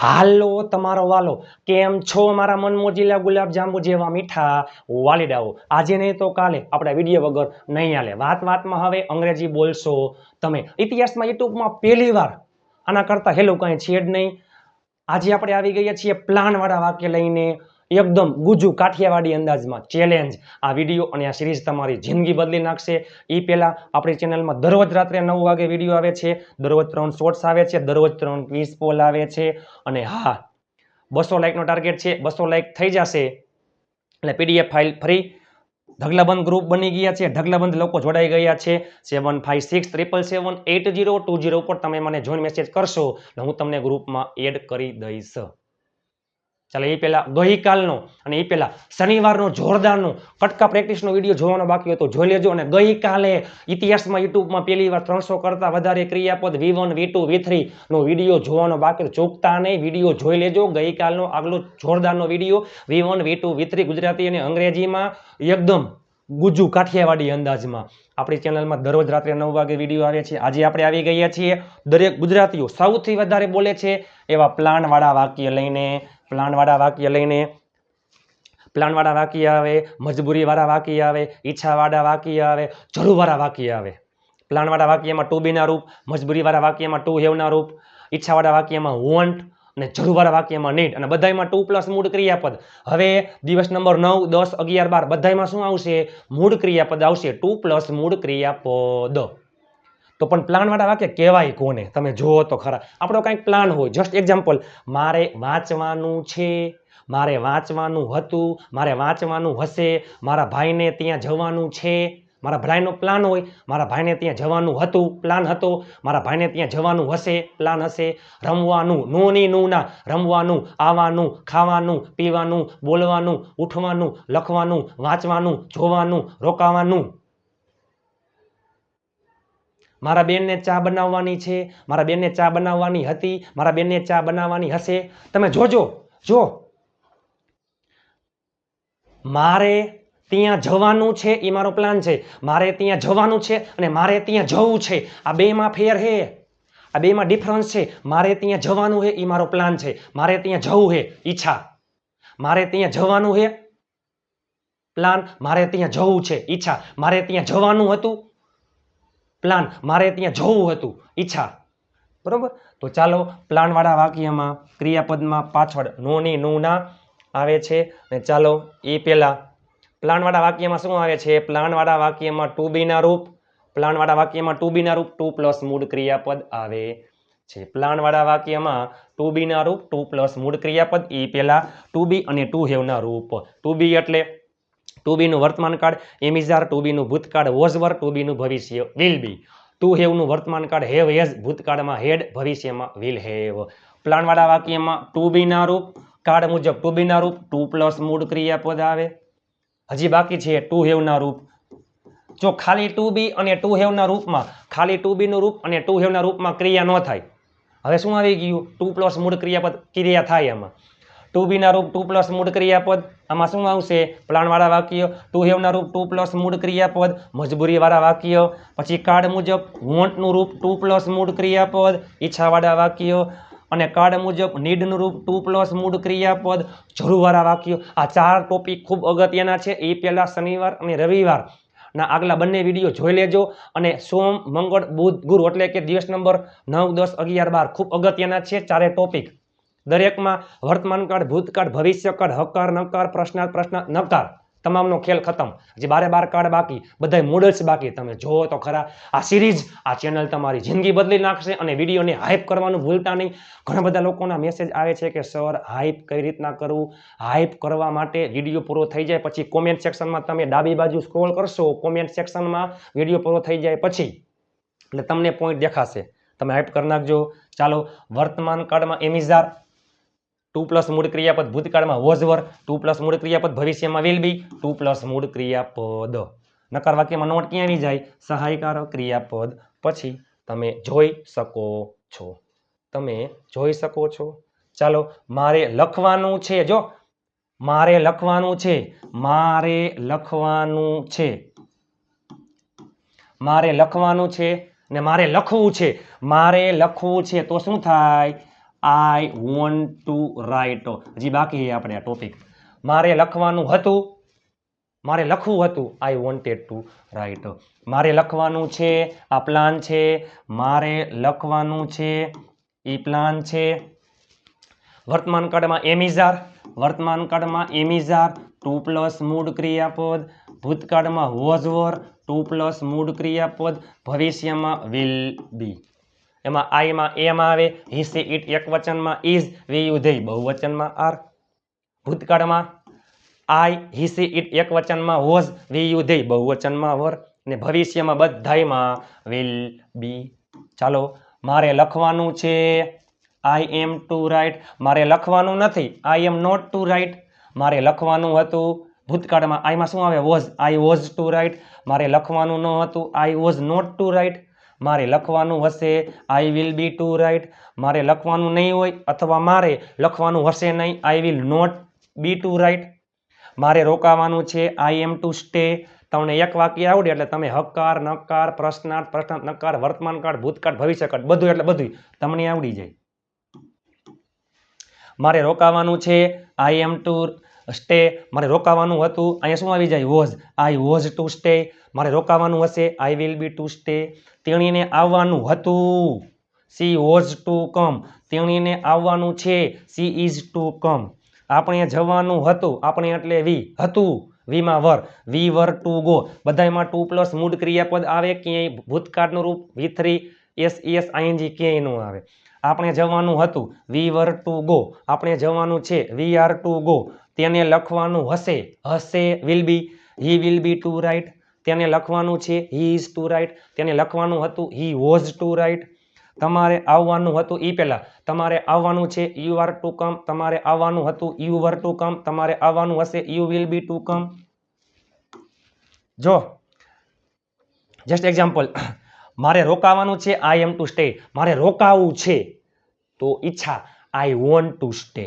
હાલો તમારો વાલો, કેમ છો મારા મનમોજીલા ગુલાબજાંબુ ગુલાબ જાંબુ જેવા મીઠા વાલીડાઓ? આજે નહીં તો કાલે આપણા વીડિયો વગર નહીં હાલે. વાત વાતમાં હવે અંગ્રેજી બોલશો તમે. ઇતિહાસમાં યુટ્યુબમાં પહેલી વાર આના કરતાં હેલું કાંઈ છે જ નહીં. આજે આપણે આવી ગયા છીએ પ્લાનવાળા વાક્ય લઈને એકદમ ગુજુ કાઠિયાવાડી અંદાજમાં ચેલેન્જ આ વીડિયો અને આ સિરીઝ તમારી જિંદગી બદલી નાખશે. એ પહેલાં આપણી ચેનલમાં દરરોજ રાત્રે નવ વાગે વીડિયો આવે છે, દરરોજ ત્રણ શોર્ટ્સ આવે છે, દરરોજ ત્રણ ક્વિઝ પોલ આવે છે અને હા, બસો લાઇકનો ટાર્ગેટ છે, બસો લાઇક થઈ જશે. એટલે પીડીએફ ફાઇલ ફ્રી ઢગલાબંધ ગ્રુપ બની ગયા છે, ઢગલાબંધ લોકો જોડાઈ ગયા છે. Seven five six triple seven eight zero two zero પર તમે મને જોઈન મેસેજ કરશો હું તમને ગ્રુપમાં એડ કરી દઈશ. ચાલો, એ પહેલાં ગઈકાલનો અને એ પહેલાં શનિવારનો જોરદારનો ફટકા પ્રેક્ટિસનો વીડિયો જોવાનો બાકી હતો. જોઈ લેજો અને ગઈકાલે ઇતિહાસમાં યુટ્યુબમાં પહેલી વાર ત્રણસો કરતાં વધારે ક્રિયાપદ V one V two V થ્રીનો video જોવાનો બાકી. ચૂકતા નહીં વીડિયો જોઈ લેજો. ગઈકાલનો આગલો જોરદારનો video V one V two V three Gujarati અને અંગ્રેજીમાં એકદમ ગુજુ કાઠિયાવાડી અંદાજમાં. આપણી ચેનલમાં દરરોજ રાત્રે નવ વાગે વીડિયો આવે છે. આજે આપણે આવી ગયા છીએ. દરેક ગુજરાતીઓ સૌથી વધારે બોલે છે એવા પ્લાનવાળા વાક્ય લઈને પ્લાનવાળા વાક્ય લઈને, પ્લાનવાળા વાક્ય આવે, મજબૂરીવાળા વાક્ય આવે, ઈચ્છાવાળા વાક્ય આવે જરૂરવાળા વાક્ય આવે. પ્લાનવાળા વાક્યમાં ટુ બીના રૂપ, મજબૂરીવાળા વાક્યમાં ટુ હેવના રૂપ, ઈચ્છાવાળા વાક્યમાં વોન્ટ અને જરૂરવાળા વાક્યમાં નીડ અને બધાયમાં ટુ પ્લસ મૂળ ક્રિયાપદ. હવે દિવસ નંબર નવ, દસ, અગિયાર, બાર, બધાયમાં શું આવશે? મૂળ ક્રિયાપદ આવશે. ટુ પ્લસ મૂળ ક્રિયાપદ. તો પણ પ્લાનવાળા વાક્ય કહેવાય કોને? તમે જુઓ તો ખરા. આપણો કાંઈક પ્લાન હોય. જસ્ટ એક્ઝામ્પલ મારે વાંચવાનું છે, મારે વાંચવાનું હતું, મારે વાંચવાનું હશે, મારા ભાઈને ત્યાં જવાનું છે. મારા ભાઈનો પ્લાન હોય, મારા ભાઈને ત્યાં જવાનું હતું પ્લાન હતો. મારા ભાઈને ત્યાં જવાનું હશે પ્લાન હશે. રમવાનું નું નહીં નું ના રમવાનું, આવવાનું, ખાવાનું, પીવાનું, બોલવાનું, ઉઠવાનું, લખવાનું, વાંચવાનું, જોવાનું, રોકાવાનું. મારા બેનને ચા બનાવવાની છે, મારા બેનને ચા બનાવવાની હતી, મારા બેનને ચા બનાવવાની હશે. તમે જોજો, જો. મારે ત્યાં જવાનું છે, એ મારો પ્લાન છે. મારે ત્યાં જવાનું છે અને મારે ત્યાં જવું છે. આ બેમાં ફેર હે. આ બેમાં ડિફરન્સ છે. મારે ત્યાં જવાનું છે એ મારો પ્લાન છે. મારે ત્યાં જવું છે ઈચ્છા. મારે ત્યાં જવાનું છે પ્લાન મારે ત્યાં જવું છે, ઈચ્છા. મારે ત્યાં જવાનું હતું પ્લાન. મારે ત્યાં જવું હતું. ઈચ્છા. બરાબર? તો ચાલો, પ્લાનવાળા વાક્યમાં, ક્રિયાપદમાં પાછળ નોની નુંના આવે છે. ને ચાલો એ પહેલાં પ્લાનવાળા વાક્યમાં શું આવે છે? પ્લાનવાળા વાક્યમાં ટુ બીના રૂપ. પ્લાનવાળા વાક્યમાં ટુ બીના રૂપ ટુ પ્લસ મૂળ ક્રિયાપદ આવે છે. પ્લાનવાળા વાક્યમાં ટુ બીના રૂપ ટુ પ્લસ મૂળ ક્રિયાપદ એ પહેલાં ટુ બી અને ટુ હેવના રૂપ. ટુ બી એટલે ટુ બીનું વર્તમાન કાળ, એમિઝાર ટુ બીનું ભૂતકાળ, વોઝવર ટુ બીનું ભવિષ્ય, વિલ બી. ટુ હેવનું વર્તમાન કાળ, હેવ હેઝ ભૂતકાળમાં હેડ ભવિષ્યમાં વિલ હેવ. પ્લાનવાળા વાક્યમાં ટુ બીના રૂપ, કાળ મુજબ ટુ બીના રૂપ, ટુ પ્લસ મૂળ ક્રિયાપદ આવે. હજી બાકી છે ટુ હેવના રૂપ. જો ખાલી ટુ બી અને ટુ હેવના રૂપમાં, ખાલી ટુ બીનું રૂપ અને ટુ હેવના રૂપમાં ક્રિયા ન થાય. હવે શું આવી ગયું? ટુ પ્લસ મૂળ ક્રિયાપદ ક્રિયા થાય એમાં ટુ બીના રૂપ ટુ પ્લસ મૂળ ક્રિયાપદ. આમાં શું આવશે? પ્લાનવાળા વાક્ય ટુ હેવના રૂપ ટુ પ્લસ મૂળ ક્રિયાપદ, મજબૂરીવાળા વાક્ય. પછી કાર્ડ મુજબ, વોન્ટનું રૂપ ટુ પ્લસ મૂળ ક્રિયાપદ, ઈચ્છાવાળા વાક્ય. અને કાર્ડ મુજબ, નીડનું રૂપ ટુ પ્લસ મૂળ ક્રિયાપદ જરૂરવાળા વાક્યો. આ ચાર ટોપિક ખૂબ અગત્યના છે. એ પહેલાં શનિવાર અને રવિવાર. ના, આગલા બંને વીડિયો જોઈ લેજો. અને સોમ, મંગળ, બુધ, ગુરુ એટલે કે દિવસ નંબર નવ, દસ, અગિયાર, બાર ખૂબ અગત્યના છે ચારે ટોપિક. દરેકમાં વર્તમાન કાળ, ભૂતકાળ, ભવિષ્યકાળ, હકાર, નકાર, પ્રશ્નાર્થ પ્રશ્ન નકાર તમામનો ખેલ ખતમ. જે બારે બાર કાર્ડ બાકી, બધાય મોડલ્સ બાકી. તમે જુઓ તો ખરા, આ સિરીઝ આ ચેનલ તમારી જિંદગી બદલી નાખશે અને વિડીયોને હાઇપ કરવાનું ભૂલતા નહીં. ઘણા બધા લોકોના મેસેજ આવે છે કે સર હાઇપ કઈ રીતના કરવું? હાઇપ કરવા માટે વીડિયો પૂરો થઈ જાય પછી કોમેન્ટ સેક્શનમાં તમે ડાબી બાજુ સ્ક્રોલ કરશો કોમેન્ટ સેક્શનમાં વીડિયો પૂરો થઈ જાય પછી. એટલે તમને પોઈન્ટ દેખાશે. તમે હાઇપ કરી નાખજો. ચાલો, વર્તમાન કાળમાં એમિઝાર ટુ પ્લસ મૂળ ક્રિયાપદ ભૂતકાળમાં વોઝવર, ટુ પ્લસ મૂળ ક્રિયાપદ ભવિષ્યમાં વિલ બી ટુ પ્લસ મૂળ ક્રિયાપદ. નકાર વાક્યમાં નોટ ક્યાં આવી જાય? સહાયકારક ક્રિયાપદ. પછી તમે જોઈ શકો છો. તમે જોઈ શકો છો. ચાલો, મારે લખવાનું છે. જો, મારે લખવાનું છે. મારે લખવાનું છે. મારે લખવાનું છે ને મારે લખવું છે. મારે લખવું છે તો શું થાય? આઈ વોન્ટ ટુ રાઇટ હજી બાકી આપણે આ ટોપિક મારે લખવાનું હતું. મારે લખવું હતું. આઈ વોન્ટેડ ટુ રાઇટ મારે લખવાનું છે. આ પ્લાન છે. મારે લખવાનું છે. એ પ્લાન છે. વર્તમાન કાળમાં એમિઝાર. વર્તમાન કાળમાં એમિઝાર. ટુ પ્લસ મૂળ ક્રિયાપદ. ભૂતકાળમાં વોઝ વર ટુ પ્લસ મૂળ ક્રિયાપદ. ભવિષ્યમાં વિલ બી એમાં આઈમાં એમ આવે. હિસે ઇટ એક વચનમાં ઇઝ ધે બહુવચનમાં આર ભૂતકાળમાં આઈ હિસે ઇટ એક વચનમાં વોઝ વિયુધેય બહુવચનમાં વર ને ભવિષ્યમાં બધાયમાં વિલ બી ચાલો, મારે લખવાનું છે આઈ એમ ટુ રાઇટ મારે લખવાનું નથી. I am not to write મારે લખવાનું હતું ભૂતકાળમાં. આઈમાં શું આવે? Was I was to write મારે લખવાનું ન હતું. I was not to write મારે લખવાનું હશે I will be to write મારે લખવાનું નહીં હોય અથવા મારે લખવાનું હશે નહીં I will not be to write મારે રોકાવાનું છે આઈ એમ ટુ સ્ટે તમને એક વાક્ય આવડે એટલે તમે હકાર, નકાર, પ્રશ્નાર્થ પ્રશ્નાર્થ, નકાર, વર્તમાન કાળ, ભૂતકાળ ભવિષ્યકાળ બધું એટલે બધું તમને આવડી જાય. મારે રોકાવાનું છે આઈ એમ ટુ સ્ટે મારે રોકાવાનું હતું, અહીંયા શું આવી જાય? Was I was to stay મારે રોકાવાનું હશે. I will be to stay તેણીને આવવાનું હતું. સી વોઝ ટુ કમ તેણીને આવવાનું છે. સી ઇઝ ટુ કમ આપણે જવાનું હતું. આપણે એટલે વી હતું. વીમાં were V were to go બધાયમાં to plus મૂળ ક્રિયાપદ આવે. ક્યાંય ભૂતકાળનું રૂપ. V three S S ING ક્યાંય ન આવે. આપણે જવાનું હતું. વી વર ટુ ગો આપણે જવાનું છે. વી આર ટુ ગો તેને લખવાનું હશે. હશે will be he will be to write તેને લખવાનું છે હી ઇઝ ટુ રાઇટ તેને લખવાનું હતું હી વોઝ ટુ રાઇટ તમારે આવવાનું હતું એ પહેલાં. તમારે આવવાનું છે યુ આર ટુ કમ તમારે આવવાનું હતું યુ વર ટુ કમ તમારે આવવાનું હશે you will be to come જો જસ્ટ એક્ઝામ્પલ મારે રોકાવાનું છે આઈ એમ ટુ સ્ટે મારે રોકાવું છે, તો ઈચ્છા I want to stay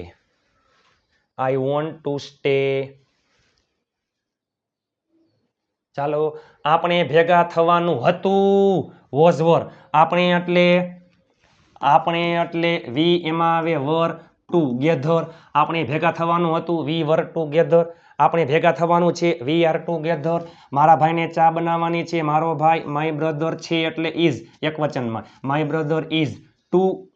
I want to stay ચાલો, આપણે ભેગા થવાનું હતું. Was were. આપણે એટલે આપણે એટલે વી એમાં આવે વર ટુ ગેધર આપણે ભેગા થવાનું હતું, વી વર ટુ ગેધર આપણે ભેગા થવાનું છે, વી આર ટુ ગેધર મારા ભાઈને ચા બનાવવાની છે, મારો ભાઈ, માય બ્રધર છે એટલે ઇઝ એક વચનમાં. My brother is to.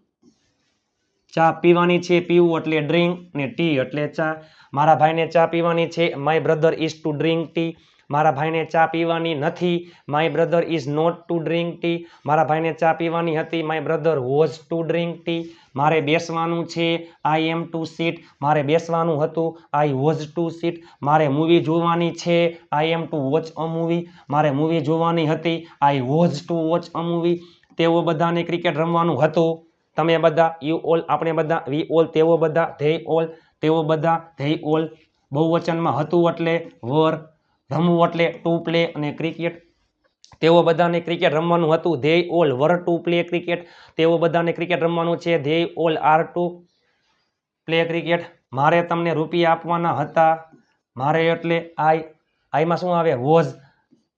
ચા પીવાની છે, પીવું એટલે ડ્રિંક ને ટી એટલે ચા. મારા ભાઈને ચા પીવાની છે, my brother is to drink tea. મારા ભાઈને ચા પીવાની નથી. My brother is not to drink tea મારા ભાઈને ચા પીવાની હતી. My brother was to drink tea મારે બેસવાનું છે. આઈ એમ ટુ સીટ મારે બેસવાનું હતું. આઈ વોઝ ટુ સીટ મારે મૂવી જોવાની છે. I am to watch a movie મારે મૂવી જોવાની હતી. I was to watch a movie તેઓ બધાને ક્રિકેટ રમવાનું હતું. તમે બધા યુ ઓલ આપણે બધા વી ઓલ તેઓ બધા ધે ઓલ તેઓ બધા ધે ઓલ બહુવચનમાં હતું એટલે વર રમવું એટલે ટુ પ્લે અને ક્રિકેટ તેઓ બધાને ક્રિકેટ રમવાનું હતું. They all were to play cricket તેઓ બધાને ક્રિકેટ રમવાનું છે. They all are to play cricket મારે તમને રૂપિયા આપવાના હતા. મારે એટલે આઈ, આઈમાં શું આવે? વોઝ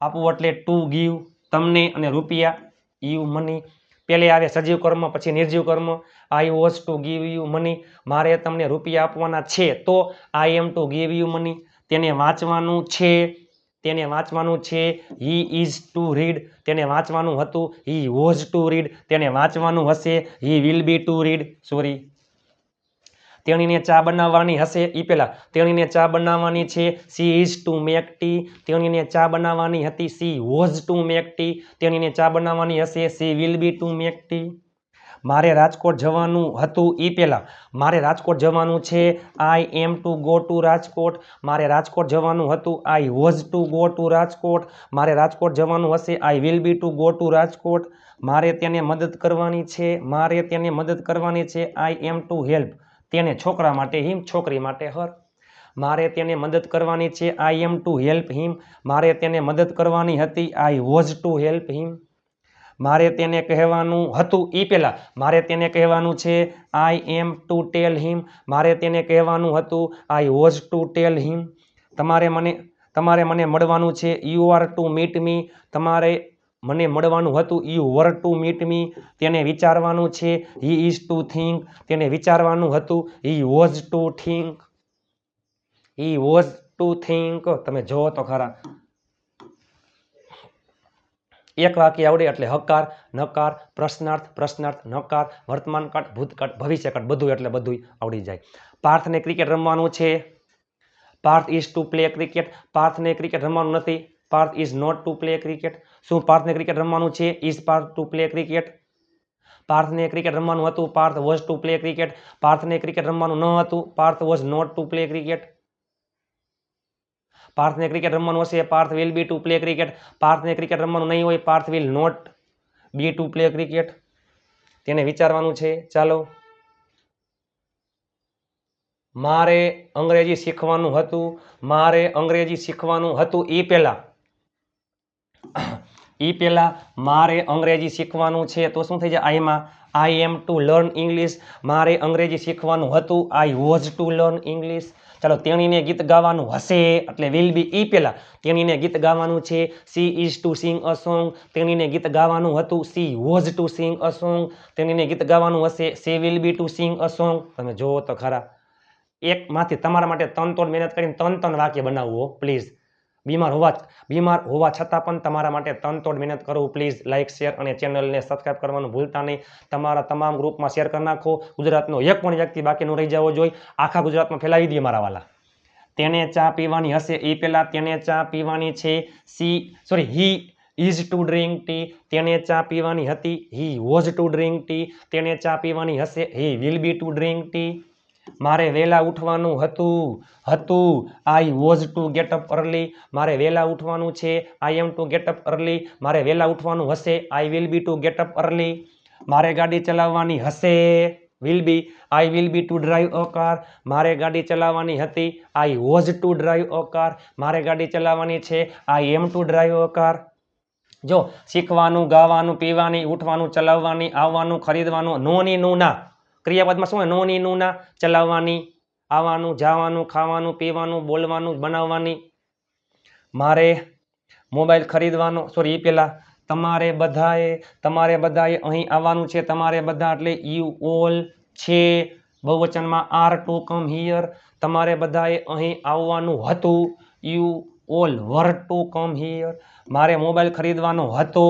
આપવું એટલે ટુ ગીવ તમને અને રૂપિયા યુ મની પહેલે આવે સજીવ કર્મ, પછી નિર્જીવ કર્મ. I was to give you money મારે તમને રૂપિયા આપવાના છે. તો I am to give you money તેને વાંચવાનું છે, તેને વાંચવાનું છે. હી ઇઝ ટુ રીડ તેને વાંચવાનું હતું. હી વોઝ ટુ રીડ તેને વાંચવાનું હશે. He will be to read sorry તેણીને ચા બનાવવાની હશે. એ પહેલાં તેણીને ચા બનાવવાની છે. She is to make tea તેણીને ચા બનાવવાની હતી. She was to make tea તેણીને ચા બનાવવાની હશે. She will be to make tea મારે રાજકોટ જવાનું હતું એ પહેલાં. મારે રાજકોટ જવાનું છે I am to go to Rajkot. મારે રાજકોટ જવાનું હતું I was to go to Rajkot. મારે રાજકોટ જવાનું હશે I will be to go to Rajkot. મારે તેને મદદ કરવાની છે, મારે તેને મદદ કરવાની છે આઈ એમ ટુ હેલ્પ તેને છોકરા માટે હિમ, છોકરી માટે હર. મારે તેને મદદ કરવાની છે I am two help him મારે તેને મદદ કરવાની હતી I was to help him મારે તેને કહેવાનું હતું એ પહેલાં મારે તેને કહેવાનું છે આઈ એમ ટુ ટેલ હિમ મારે તેને કહેવાનું હતું I was to tell him તમારે મને તમારે મને મળવાનું છે you are to meet me તમારે મને મળવાનું હતું you were to meet me તેને વિચારવાનું છે હી ઇઝ ટુ થિંક તેને વિચારવાનું હતું he was to think he was to think તમે જોવો તો ખરા. એક વાક્ય આવડે એટલે હકાર, નકાર, પ્રશ્નાર્થ પ્રશ્નાર્થ, નકાર વર્તમાન કાળ ભૂતકાળ, ભવિષ્યકાળ, બધું એટલે બધું આવડી જાય. પાર્થને ક્રિકેટ રમવાનું છે? Parth is to play cricket. પાર્થને cricket રમવાનું નથી. Parth is not to play cricket. શું પાર્થને ક્રિકેટ રમવાનું છે? Is Parth to play cricket? પાર્થને cricket રમવાનું હતું. Parth was to play cricket. પાર્થને cricket રમવાનું ન હતું. Parth was not to play cricket. પાર્થને cricket રમવાનું હશે, Parth will be to play cricket પાર્થને cricket રમવાનું નહીં હોય, Parth will not be to play cricket તેને વિચારવાનું છે, ચાલો. મારે અંગ્રેજી શીખવાનું હતું, મારે અંગ્રેજી શીખવાનું હતું એ પહેલા. એ પહેલાં મારે અંગ્રેજી શીખવાનું છે, તો શું થઈ જાય આઈમાં? I am to learn English મારે અંગ્રેજી શીખવાનું હતું I was to learn English ચાલો તેણીને ગીત ગાવાનું હશે, એટલે વિલ બી ઈ પહેલાં તેણીને ગીત ગાવાનું છે she is to sing a song તેણીને ગીત ગાવાનું હતું she was to sing a song તેણીને ગીત ગાવાનું હશે she will be to sing a song તમે જોવો તો ખરા. એકમાંથી તમારા માટે ત્રણ ત્રણ મહેનત કરીને ત્રણ ત્રણ વાક્ય બનાવવો પ્લીઝ બીમાર હોવા બીમાર હોવા છતાં પણ તમારા માટે તનતોડ તોડ મહેનત કરવું પ્લીઝ લાઇક શેર અને ચેનલને સબસ્ક્રાઇબ કરવાનું ભૂલતા નહીં. તમારા તમામ ગ્રુપમાં શેર કરી નાખો. ગુજરાતનો એક પણ વ્યક્તિ બાકી ન રહી જવો જોઈએ. આખા ગુજરાતમાં ફેલાવી દઈએ મારા વાલા. તેને ચા પીવાની હશે એ પહેલાં તેને ચા પીવાની છે she sorry he is to drink tea તેને ચા પીવાની હતી he was to drink tea તેને ચા પીવાની હશે he will be to drink tea મારે વહેલા ઉઠવાનું હતું હતું. I was to get up early મારે વહેલા ઉઠવાનું છે. I am to get up early મારે વહેલા ઉઠવાનું હશે. I will be to get up early મારે ગાડી ચલાવવાની હશે. Will be I will be to drive a car મારે ગાડી ચલાવવાની હતી. I was to drive a car મારે ગાડી ચલાવવાની છે. I am to drive a car જો, શીખવાનું, ગાવાનું, પીવાની, ઉઠવાનું, ચલાવવાની, આવવાનું, ખરીદવાનું નોની નું ના. ક્રિયાપદમાં શું હોય? નોની નું, ના ચલાવવાની, આવવાનું, જવાનું, ખાવાનું, પીવાનું, બોલવાનું, બનાવવાની. મારે મોબાઈલ ખરીદવાનો સોરી એ પહેલાં તમારે બધાએ તમારે બધાએ અહીં આવવાનું છે, તમારે બધા એટલે યુ ઓલ છે. બહુવચનમાં આર ટુ કમ હિયર તમારે બધાએ અહીં આવવાનું હતું. You all were to come here મારે મોબાઈલ ખરીદવાનો હતો.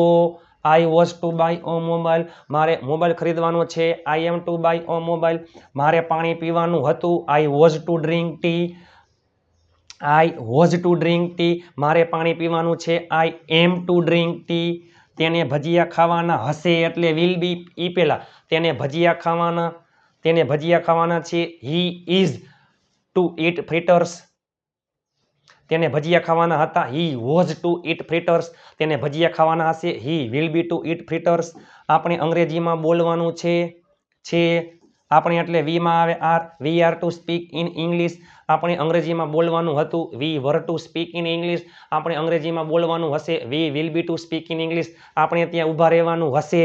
I was to buy a mobile મારે મોબાઈલ ખરીદવાનો છે. I am to buy a mobile મારે પાણી પીવાનું હતું. I was to drink tea I was to drink tea મારે પાણી પીવાનું છે. I am to drink tea તેને ભજીયા ખાવાના હશે એટલે વિલ બી ઈ પહેલાં તેને ભજીયા ખાવાના, તેને ભજીયા ખાવાના છે. He is to eat fritters તેને ભજીયા ખાવાના હતા. He was to eat fritters તેને ભજીયા ખાવાના હશે. He will be to eat fritters આપણે અંગ્રેજીમાં બોલવાનું છે છે. આપણે એટલે વીમાં આવે are we are to speak in English આપણે અંગ્રેજીમાં બોલવાનું હતું. We were to speak in English આપણે અંગ્રેજીમાં બોલવાનું હશે. We will be to speak in English આપણે ત્યાં ઊભા રહેવાનું હશે.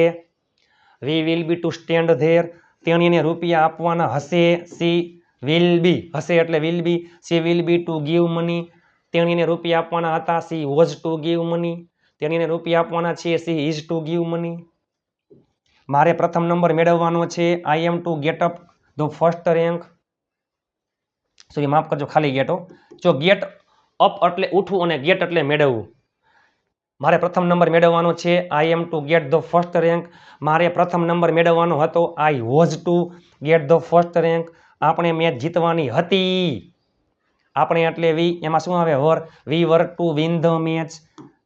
We will be to stand there તેણીને રૂપિયા આપવાના હશે. સી વિલ બી હશે એટલે will be she will be to give money તેણીને રૂપિયા આપવાના હતા. She was to give money. તેણીને રૂપિયા આપવાના છે. She is to give money. મારે પ્રથમ નંબર મેળવવાનો છે. I am to get up the first rank sorry માફ કરજો, ખાલી ગેટો જો ગેટ અપ એટલે ઉઠવું અને ગેટ એટલે મેળવવું. મારે પ્રથમ નંબર મેળવવાનો છે. I am to get the first rank મારે પ્રથમ નંબર મેળવવાનો હતો. I was to get the first rank આપણે મેચ જીતવાની હતી. આપણે એટલે વી, એમાં શું આવે? Were. We were to win the match.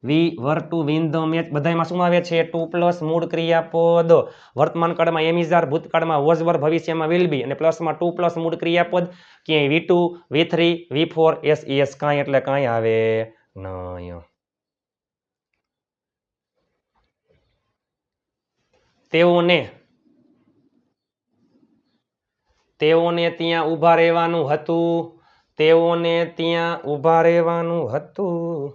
We were to win the match બધામાં શું આવે છે? ટુ પ્લસ મૂળ ક્રિયાપદ. વર્તમાન કાળમાં એમિઝાર ભૂતકાળમાં વોઝ વર ભવિષ્યમાં વિલ બી અને પ્લસમાં ટુ પ્લસ મૂળ ક્રિયાપદ. ક્યાંય V two, V three, V four, S S કાંઈ એટલે કાંઈ આવે નહીં તેઓને તેઓને ત્યાં ઊભા રહેવાનું હતું. તેઓને ત્યાં ઊભા રહેવાનું હતું.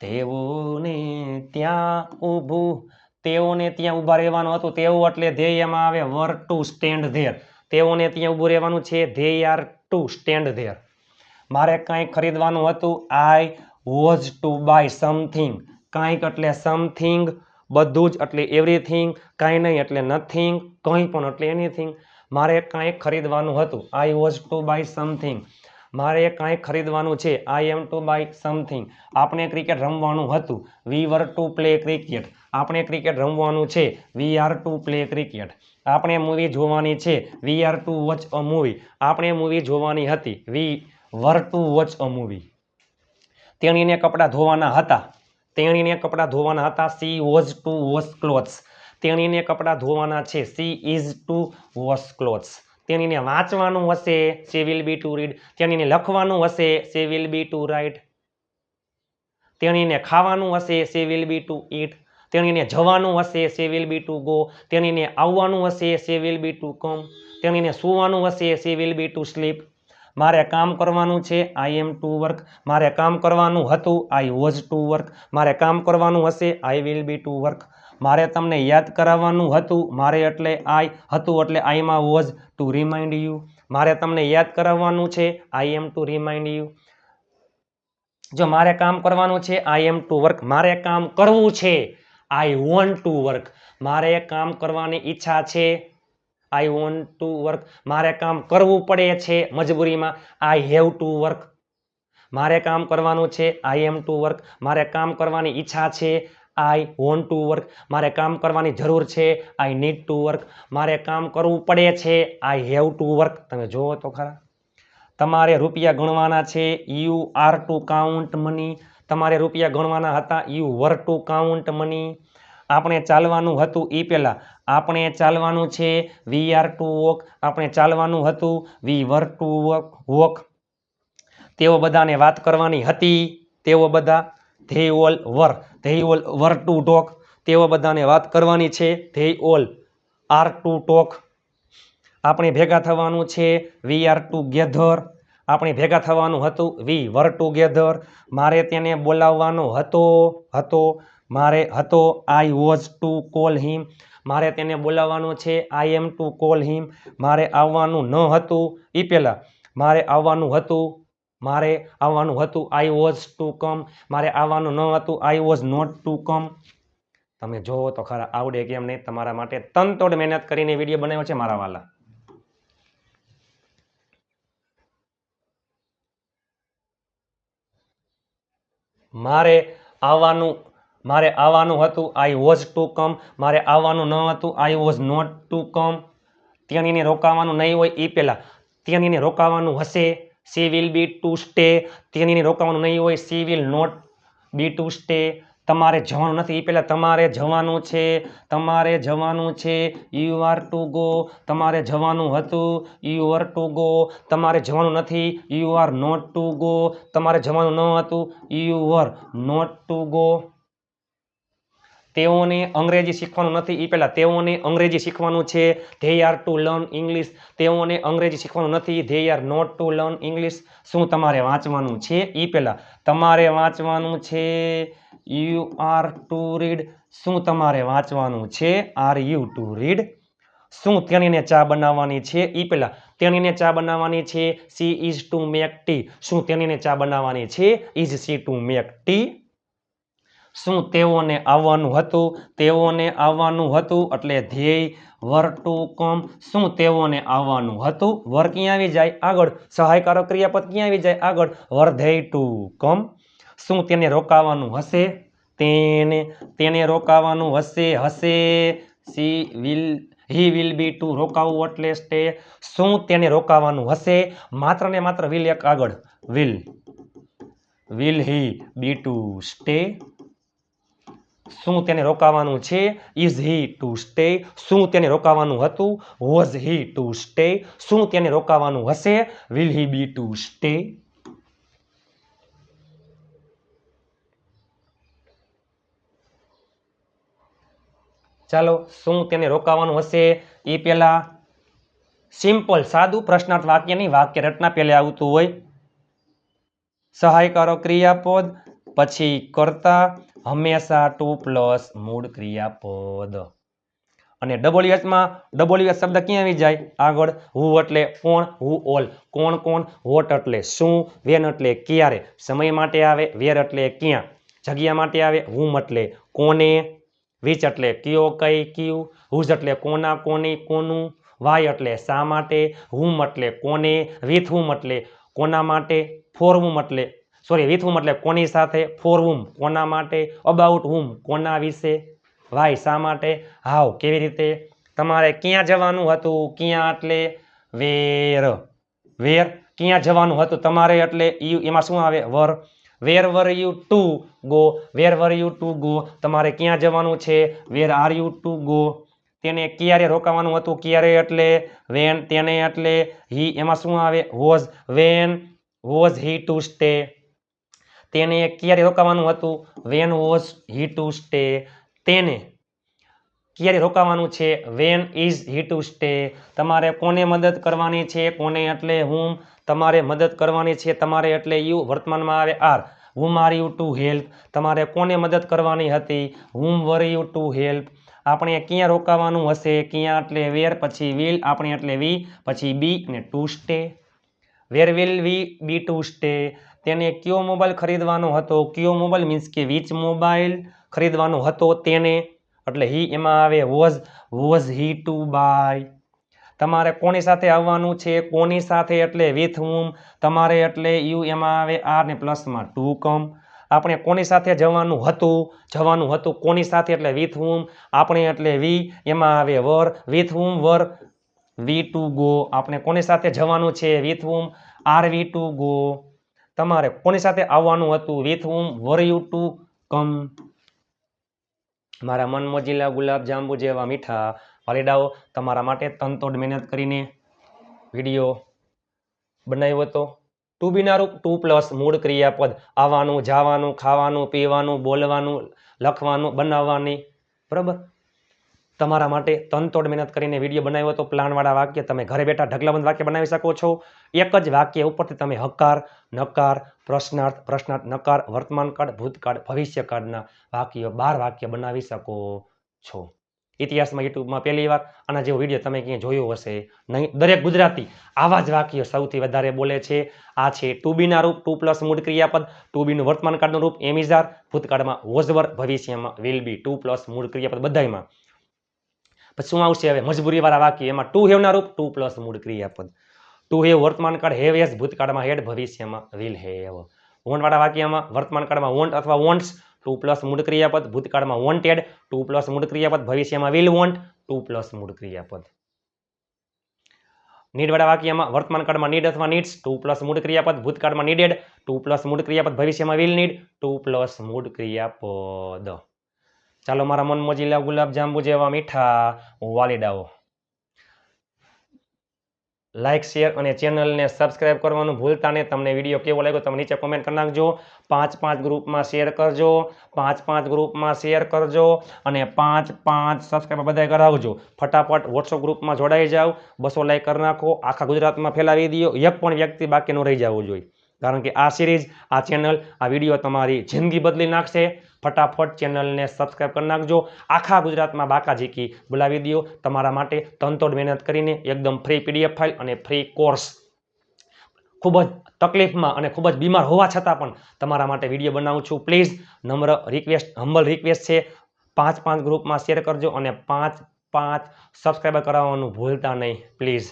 તેઓને ત્યાં ઊભું, તેઓને ત્યાં ઊભા રહેવાનું હતું. તેઓ એટલે ધ્યેયમાં આવે વર ટુ સ્ટેન્ડ ધેર તેઓને ત્યાં ઊભું રહેવાનું છે ધ્યેય આર ટુ સ્ટેન્ડ ધેર મારે કંઈ ખરીદવાનું હતું? I was to buy something કાંઈક એટલે સમથિંગ બધું જ એટલે એવરીથિંગ કાંઈ નહીં એટલે નથિંગ કંઈ પણ એટલે એનીથિંગ મારે કાંઈક ખરીદવાનું હતું. I was to buy something મારે કાંઈક ખરીદવાનું છે. I am to buy something આપણે ક્રિકેટ રમવાનું હતું. We were to play cricket આપણે ક્રિકેટ રમવાનું છે. We are to play cricket આપણે મૂવી જોવાની છે. We are to watch a movie આપણે મૂવી જોવાની હતી. We were to watch a movie તેણીને કપડાં ધોવાના હતા. તેણીને કપડાં ધોવાના હતા. She was to wash clothes તેણીને કપડાં ધોવાના છે. She is to wash clothes તેણીને વાંચવાનું હશે સે વિલ બી ટુ રીડ તેણીને લખવાનું હશે સે વિલ બી ટુ રાઇટ તેણીને ખાવાનું હશે સે વિલ બી ટુ ઈટ તેણીને જવાનું હશે સે વિલ બી ટુ ગો તેણીને આવવાનું હશે સે વિલ બી ટુ કમ તેણીને સૂવાનું હશે she will be to sleep મારે કામ કરવાનું છે આઈ એમ ટુ વર્ક મારે કામ કરવાનું હતું આઈ વોઝ ટુ વર્ક મારે કામ કરવાનું હશે I will be to work મારે તમને યાદ કરાવવાનું હતું, મારે એટલે આઈ હતું એટલે આઈમાં વોઝ ટુ રિમાઇન્ડ યુ મારે તમને યાદ કરાવવાનું છે I am to remind you જો મારે કામ કરવાનું છે આઈ એમ ટુ વર્ક મારે કામ કરવું છે આઈ વોન્ટ ટુ વર્ક મારે કામ કરવાની ઈચ્છા છે આઈ વોન્ટ ટુ વર્ક મારે કામ કરવું પડે છે મજબૂરીમાં આઈ હેવ ટુ વર્ક મારે કામ કરવાનું છે આઈ એમ ટુ વર્ક મારે કામ કરવાની ઈચ્છા છે આઈ વોન્ટ ટુ વર્ક મારે કામ કરવાની જરૂર છે. આઈ નીડ ટુ વર્ક મારે કામ કરવું પડે છે. આઈ હેવ ટુ વર્ક તમે જુઓ તો ખરા. તમારે રૂપિયા ગણવાના છે. You are to count money તમારે રૂપિયા ગણવાના હતા. You were to count money આપણે ચાલવાનું હતું એ પહેલાં આપણે ચાલવાનું છે. વી આર ટુ વોક આપણે ચાલવાનું હતું. We were to walk walk તેઓ બધાને વાત કરવાની હતી. તેઓ બધા they all were. They all were to talk. તેઓ બધાને વાત કરવાની છે. They all are to talk. આપણે ભેગા થવાનું છે. વી આર ટુ ગેધર આપણે ભેગા થવાનું હતું. We were together. મારે તેને બોલાવવાનો હતો. હતો. મારે હતો. I was to call him. મારે તેને બોલાવવાનું છે. I am to call him. મારે આવવાનું ન હતું. એ પહેલાં મારે આવવાનું હતું. મારે આવવાનું હતું આઈ વોઝ ટુ કમ મારે આવવાનું ન હતું I was not to come તમે જોવો તો ખરા, આવડે કેમ નહીં? તમારા માટે તનતોડ મહેનત કરીને વીડિયો બનાવ્યો છે મારા વાલા. મારે આવવાનું મારે આવવાનું હતું આઈ વોઝ ટુ કમ મારે આવવાનું ન હતું I was not to come તેણીને રોકાવાનું નહીં હોય એ પહેલાં. તેણીને રોકાવાનું હશે. She will be to stay તેની રોકાવાનું નહીં હોય. She will not be to stay તમારે જવાનું નથી. એ પહેલાં તમારે જવાનું છે. તમારે જવાનું છે. યુ આર ટુ ગો તમારે જવાનું હતું. યુ આર ટુ ગો તમારે જવાનું નથી. You are not to go તમારે જવાનું ન હતું. You are not to go તેઓને અંગ્રેજી શીખવાનું નથી. એ પહેલાં તેઓને અંગ્રેજી શીખવાનું છે. They are to learn English તેઓને અંગ્રેજી શીખવાનું નથી. They are not to learn English શું તમારે વાંચવાનું છે? એ પહેલાં. તમારે વાંચવાનું છે. યુ આર ટુ રીડ શું તમારે વાંચવાનું છે? આર યુ ટુ રીડ શું તેણીને ચા બનાવવાની છે? એ પહેલાં. તેણીને ચા બનાવવાની છે. She is to make tea શું તેણીને ચા બનાવવાની છે? Is she to make tea શું તેઓને આવવાનું હતું? તેઓને આવવાનું હતું એટલે ધ્યેય વર ટુ કમ શું તેઓને આવવાનું હતું? વર ક્યાં આવી જાય? આગળ. સહાયકારક ક્રિયાપદ ક્યાં આવી જાય? આગળ. વર ટુ કમ શું તેને રોકાવાનું હશે? તેને તેને રોકાવાનું હશે હશે. She will, he will be to રોકાવું એટલે સ્ટે. શું તેને રોકાવાનું હશે? માત્ર ને માત્ર વિલ એક આગળ. Will. Will he be to stay. શું તેને રોકાવાનું છે? ઇઝ હી ટુ સ્ટે શું તેને રોકાવાનું હતું? વોઝ હી ટુ સ્ટે શું તેને રોકાવાનું હશે? Will he be to stay ચાલો, શું તેને રોકાવાનું હશે? એ પહેલા સિમ્પલ સાદું પ્રશ્નાર્થ વાક્યની વાક્ય રચના પહેલે આવતું હોય. સહાયકારો ક્રિયાપદ, પછી કરતા હંમેશા ટુ પ્લસ મૂળ ક્રિયાપદ. અને ડબલ્યુએચમાં ડબલ્યુએચ શબ્દ ક્યાં આવી જાય? આગળ હુ એટલે કોણ, હુ ઓલ. કોણ કોણ, વોટ એટલે શું, વેન એટલે ક્યારે, સમય માટે આવે, વેર એટલે ક્યાં, જગ્યા માટે આવે, હુમ એટલે કોને, વિચ એટલે કયો, કઈ, કયું, હુઝ એટલે કોના, કોની, કોનું, વાય એટલે શા માટે, હુમ એટલે કોને, વિથ હુમ એટલે કોના માટે, ફોર હુમ એટલે સોરી વિથ હુમ એટલે કોની સાથે? ફોર હુમ કોના માટે? અબાઉટ હુમ કોના વિશે? વાય શા માટે? હાવ કેવી રીતે? તમારે ક્યાં જવાનું હતું? ક્યાં એટલે? વેર વેર ક્યાં જવાનું હતું? તમારે એટલે યુ એમાં શું આવે? Were where were you to go where were you to go તમારે ક્યાં જવાનું છે? Where are you to go તેને ક્યારે રોકાવાનું હતું? ક્યારે એટલે? વેન તેને એટલે? હી એમાં શું આવે? Was when was he to stay તેને ક્યારે રોકાવાનું હતું? When was he to stay તેને ક્યારે રોકાવાનું છે? When is he to stay તમારે કોને મદદ કરવાની છે? કોને એટલે હું તમારે મદદ કરવાની છે? તમારે એટલે યુ વર્તમાનમાં આવે આર હું આર યુ ટુ હેલ્પ તમારે કોને મદદ કરવાની હતી? હું વર યુ ટુ હેલ્પ આપણે ક્યાં રોકાવાનું હશે? ક્યાં એટલે વેર પછી વિલ આપણે એટલે વી પછી બી અને to stay where will we be to stay તેને કયો મોબાઈલ ખરીદવાનો હતો? કયો મોબાઈલ મીન્સ કે વિચ મોબાઈલ ખરીદવાનો હતો તેને? એટલે હી એમાં આવે was was he to buy તમારે કોની સાથે આવવાનું છે? કોની સાથે? એટલે વિથ હુમ તમારે એટલે યુ એમાં આવે આર ને પ્લસમાં ટુ કમ આપણે કોની સાથે જવાનું હતું? જવાનું હતું કોની સાથે? એટલે વિથ હુમ આપણે એટલે વી, એમાં આવે were with whom were we to go આપણે કોની સાથે જવાનું છે? With whom are we to go તમારે કોની સાથે આવવાનું હતું? With whom were you to come મારા મન મોજીલા ગુલાબ જાંબુ જેવા મીઠા વાલીડાઓ તમારા માટે તનતોડ મહેનત કરીને વીડિયો બનાવ્યો હતો. ટુ બીનારું ટુ પ્લસ મૂળ ક્રિયાપદ. આવવાનું, જવાનું, ખાવાનું, પીવાનું, બોલવાનું, લખવાનું, બનાવવાની. બરાબર? તમારા માટે તનતોડ મહેનત કરીને વીડિયો બનાવ્યો હતો પ્લાનવાળા વાક્ય તમે ઘરે બેઠા ઢગલાબંધ વાક્ય બનાવી શકો છો. એક જ વાક્ય ઉપરથી તમે હકાર, નકાર, પ્રશ્નાર્થ પ્રશ્નાર્થ, નકાર, વર્તમાનકાળ, ભૂતકાળ, ભવિષ્યકાળના વાક્યો, બાર વાક્ય બનાવી શકો છો. ઇતિહાસમાં, યુટ્યુબમાં પહેલી વાર આના જેવો વીડિયો તમે ક્યાંય જોયો હશે નહીં. દરેક ગુજરાતી આવા જ વાક્યો સૌથી વધારે બોલે છે. આ છે ટુ બીના રૂપ, ટુ પ્લસ મૂળ ક્રિયાપદ, ટુ બીનું વર્તમાન કાળનું રૂપ એમિઝાર ભૂતકાળમાં વોઝવર ભવિષ્યમાં વિલ બી, ટુ પ્લસ મૂળ ક્રિયાપદ બધાયમાં. પછી શું આવશે હવે? મજબૂરીવાળા વાક્ય, એમાં ટુ હેવના રૂપ ટુ પ્લસ મૂળ ક્રિયાપદ. ટુ હેવ વર્તમાન કાળ હેવ એસ ભૂતકાળમાં હેડ, ભવિષ્યમાં વિલ હેવ વોન્ટવાળા વાક્યમાં વર્તમાન કાળમાં વોન્ટ અથવા વોન્ટ્સ ટુ પ્લસ મૂળ ક્રિયાપદ. ભૂતકાળમાં વોન્ટેડ ટુ પ્લસ મૂળ ક્રિયાપદ. ભવિષ્યમાં વિલ વોન્ટ ટુ પ્લસ મૂળ ક્રિયાપદ. નીડવાળા વાક્યમાં વર્તમાન કાળમાં નીડ અથવા નીડ્સ ટુ પ્લસ મૂળ ક્રિયાપદ. ભૂતકાળમાં નીડેડ ટુ પ્લસ મૂળ ક્રિયાપદ. ભવિષ્યમાં વિલ નીડ ટુ પ્લસ મૂળ ક્રિયાપદ. ચાલો મારા મન મોજીલા ગુલાબ જાંબુ જેવા મીઠા વાલીડાઓ લાઇક શેર અને ચેનલને સબસ્ક્રાઇબ કરવાનું ભૂલતા નહીં. તમને વીડિયો કેવો લાગ્યો તમે નીચે કોમેન્ટ કરી નાખજો. પાંચ પાંચ ગ્રુપમાં શેર કરજો. પાંચ પાંચ ગ્રુપમાં શેર કરજો. અને પાંચ પાંચ સબસ્ક્રાઇબ બધાય કરાવજો. ફટાફટ વોટ્સઅપ ગ્રુપમાં જોડાઈ જાઓ. બસો લાઇક કરી નાખો. આખા ગુજરાતમાં ફેલાવી દો. એક પણ વ્યક્તિ બાકી ન રહી જવું જોઈએ. કારણ કે આ સિરીઝ આ ચેનલ આ વીડિયો તમારી જિંદગી બદલી નાખશે. ફટાફટ ચેનલને સબસ્ક્રાઈબ કરી નાખજો. આખા ગુજરાતમાં બાકા ઝીકી બોલાવી દો તમારા માટે તનતોડ મહેનત કરીને એકદમ ફ્રી પીડીએફ ફાઇલ અને ફ્રી કોર્સ ખૂબ જ તકલીફમાં અને ખૂબ જ બીમાર હોવા છતાં પણ તમારા માટે વીડિયો બનાવું છું. પ્લીઝ નમ્ર રિક્વેસ્ટ હમ્બલ રિક્વેસ્ટ છે. પાંચ પાંચ ગ્રુપમાં શેર કરજો અને પાંચ પાંચ સબસ્ક્રાઈબર કરાવવાનું ભૂલતા નહીં. પ્લીઝ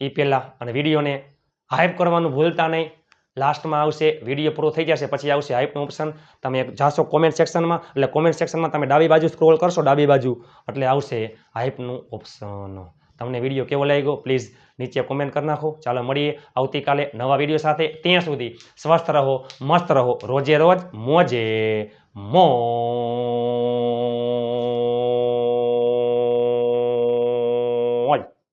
એ પહેલાં અને વિડીયોને હાઇપ કરવાનું ભૂલતા નહીં. લાસ્ટમાં આવશે વીડિયો પૂરો થઈ જશે, પછી આવશે હાઇપનું ઓપ્શન તમે જાશો કોમેન્ટ સેક્શનમાં એટલે કોમેન્ટ સેક્શનમાં તમે ડાબી બાજુ સ્ક્રોલ કરશો, ડાબી બાજુ, એટલે આવશે હાઇપનું ઓપ્શન તમને વીડિયો કેવો લાગ્યો પ્લીઝ નીચે કોમેન્ટ કરી નાખો. ચાલો મળીએ આવતીકાલે નવા વીડિયો સાથે. ત્યાં સુધી સ્વસ્થ રહો, મસ્ત રહો. રોજે રોજ મોજે મો.